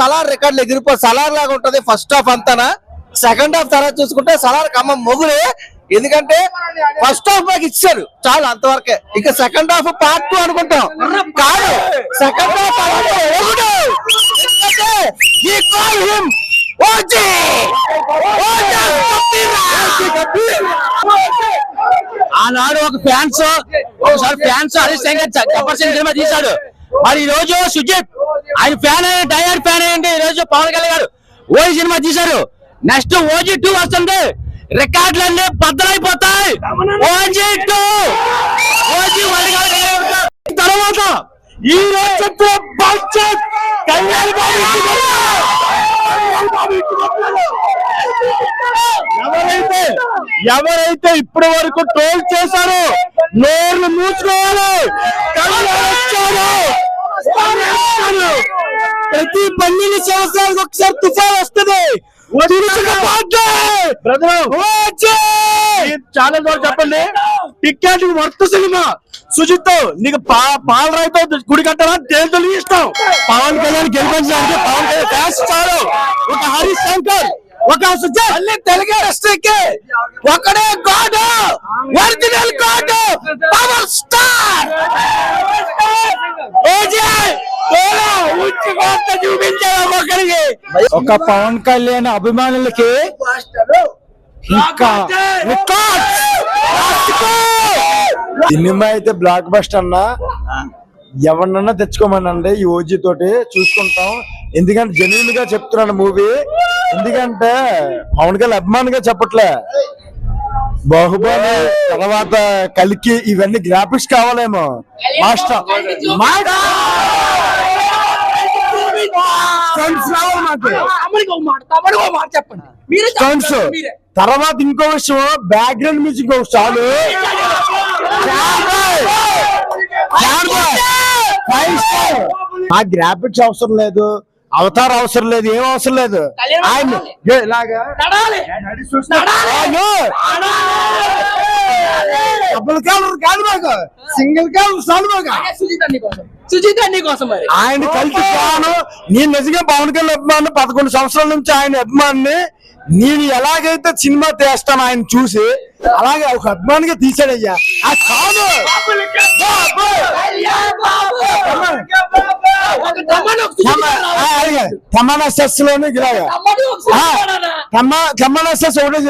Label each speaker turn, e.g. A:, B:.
A: సలార్ రికార్డులు ఎగిరిపో సలార్ లాగా ఉంటది. ఫస్ట్ హాఫ్ అంతా సెకండ్ హాఫ్ తర్వాత చూసుకుంటే సలార్ ఖమ్మం మొగులే ఎందుకంటే ఫస్ట్ హాఫ్ మాకు ఇచ్చారు. చాలు అంతవరకే. ఇక సెకండ్ హాఫ్ పార్ట్ టూ అనుకుంటాం. కాదు. సెకండ్ హాఫ్
B: ఆనాడు ఒక ఫ్యాన్స్ ఒకసారి ఫ్యాన్స్ హరీష్ శంకర్ గబ్బర్ సింగ్ సినిమా తీశాడు. మరి ఈ రోజు సుజిత్ ఆయన ఫ్యాన్ అయ్యి డైఆర్ ఫ్యాన్ అయ్యండి ఈ రోజు పవన్ కళ్యాణ్ గారు ఓజీ సినిమా తీశారు. నెక్స్ట్ ఓజీ టూ వస్తుంది. రికార్డులన్నీ బద్దలైపోతాయి ఓజీ టూ! ఓజీ తర్వాత ఈ రోజు బడ్జెట్ కళ్యాణ్ బాబు ఎవరైతే ఎవరైతే ఇప్పటి వరకు ట్రోల్ చేశారో నోర్లు మూసుకోవాలి. ప్రతి పన్నెండు సంవత్సరాలకు ఒకసారి తుఫాన్ వస్తుంది. చాలా దూరం చెప్పండి. Ticket worth cinema. సుజిత్ నీకు పాల రైతు గుడి కట్టాలా? దేంతో ఇష్టం. పవన్ కళ్యాణ్ గెలిపించడానికి పవన్ కళ్యాణ్ చాలు. ఒక హరీష్ శంకర్ ఒక సుజిత్.
A: మళ్ళీ తెలుగు ఇండస్ట్రీకి ఒకడే god. Original god. Power star.
B: ఒక పవన్ కళ్యాణ్ అభిమానులకి ఇంకా
C: సినిమా అయితే బ్లాక్ బస్టర్ అన్న. ఎవరినన్నా తెచ్చుకోమనండి ఈ ఓజీ తోటి. చూసుకుంటాం. ఎందుకంటే జెన్యున్గా చెప్తున్నాను మూవీ. ఎందుకంటే పవన్ కళ్యాణ్ అభిమానిగా చెప్పట్లే. బాహుబలి తర్వాత కలికి ఇవన్నీ గ్రాఫిక్స్ కావాలేమో. మాస్టర్ Stunts రావాలి మాకు.
D: తమ్ముడికి ఒక మాట తమ్ముడికి ఒక మాట చెప్పండి. మీరే
C: తర్వాత ఇంకో విషయం బ్యాక్గ్రౌండ్ మ్యూజిక్ ఒక చాలు ఆ గ్రాఫిక్స్ అవసరం లేదు అవతార అవసరం లేదు ఏం అవసరం లేదు. ఆయన ఇలాగా? డబుల్ కాలర్ కాదు మాకు. సింగిల్ కాలర్ చాలు మాకు.
D: సుజిత నీ కోసం.
C: ఆయన కలిసి నేను నిజంగా పవన్ కళ్యాణ్ అభిమాని పదకొండు సంవత్సరాల నుంచి ఆయన అభిమాని నేను ఎలాగైతే సినిమా తీస్తాను ఆయన చూసి అలాగే ఒక అభిమానిగా తీసాడయ్యా ఆ కాదు. ఎస్ఎస్లోని ఇలాగా
D: తమ్ముడు. ఒక సుజిత రావాలా?
C: తమ తమన్ ఎస్ఎస్ ఒకటే